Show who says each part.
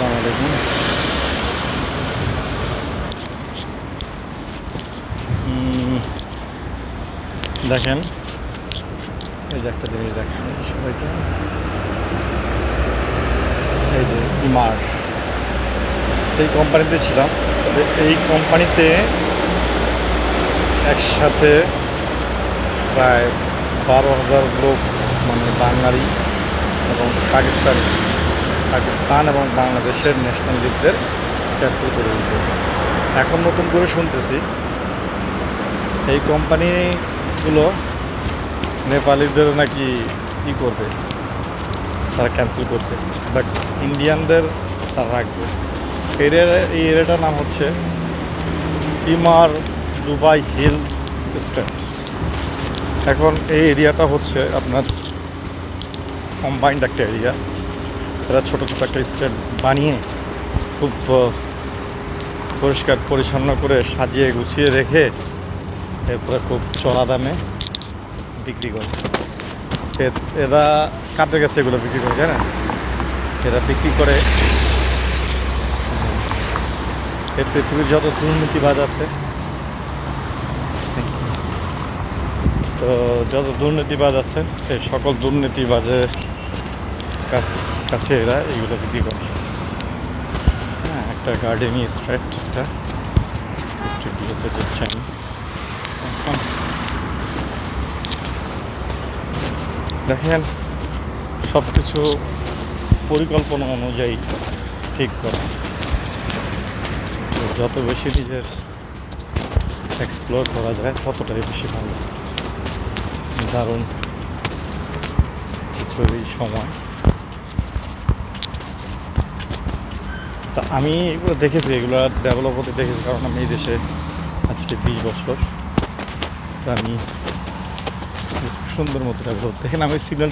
Speaker 1: আলাইকুম। দেখেন, এই যে একটা জিনিস দেখেন সবাইকে। এই যে ইমার। এই কোম্পানিতে ছিলাম, তবে এই কোম্পানিতে একসাথে প্রায় বারো হাজার লোক মানে বাঙালি এবং পাকিস্তানি। পাকিস্তান এবং বাংলাদেশের ন্যাশনাল ন্যাশনালিস্টদের ক্যান্সেল করে দিয়েছে। এখন নতুন করে শুনতেছি, এই কোম্পানিগুলো নেপালিদের নাকি ই করবে? তারা ক্যান্সেল করছে। বাট ইন্ডিয়ানদের তারা রাখবে। এরিয়া এই এরিয়াটার নাম হচ্ছে ইমার দুবাই হিল স্টেট এখন এই এরিয়াটা হচ্ছে আপনার কম্বাইন্ড একটা এরিয়া এরা ছোটো ছোটো একটা স্টেট বানিয়ে খুব পরিষ্কার পরিচ্ছন্ন করে সাজিয়ে গুছিয়ে রেখে এরপরে খুব চড়া দামে বিক্রি করে। এরা কাদের কাছে এগুলো বিক্রি করে জানেন? এরা বিক্রি করে এই পৃথিবীর যত দুর্নীতিবাজ আছে, তো যত দুর্নীতিবাজ আছে সেই সকল দুর্নীতিবাজের কাছ- কাছে এরা এইগুলো বিক্রি করে হ্যাঁ একটা গার্ডেনই স্ট্রেট এটা স্টুডিওতে যাচ্ছি আমি দেখেন সব কিছু পরিকল্পনা অনুযায়ী ঠিক করা। যত বেশি নিজের এক্সপ্লোর করা যায়, ততটাই বেশি ভালো। দারুণ। কিছু সময়। তা আমি এগুলো দেখেছি এগুলো ডেভেলপ হতে দেখেছি, কারণ আমি এই দেশে আজকে বিশ বছর। তা আমি সুন্দর মতো ডেভেলপ দেখেন আমি সিগন্যাল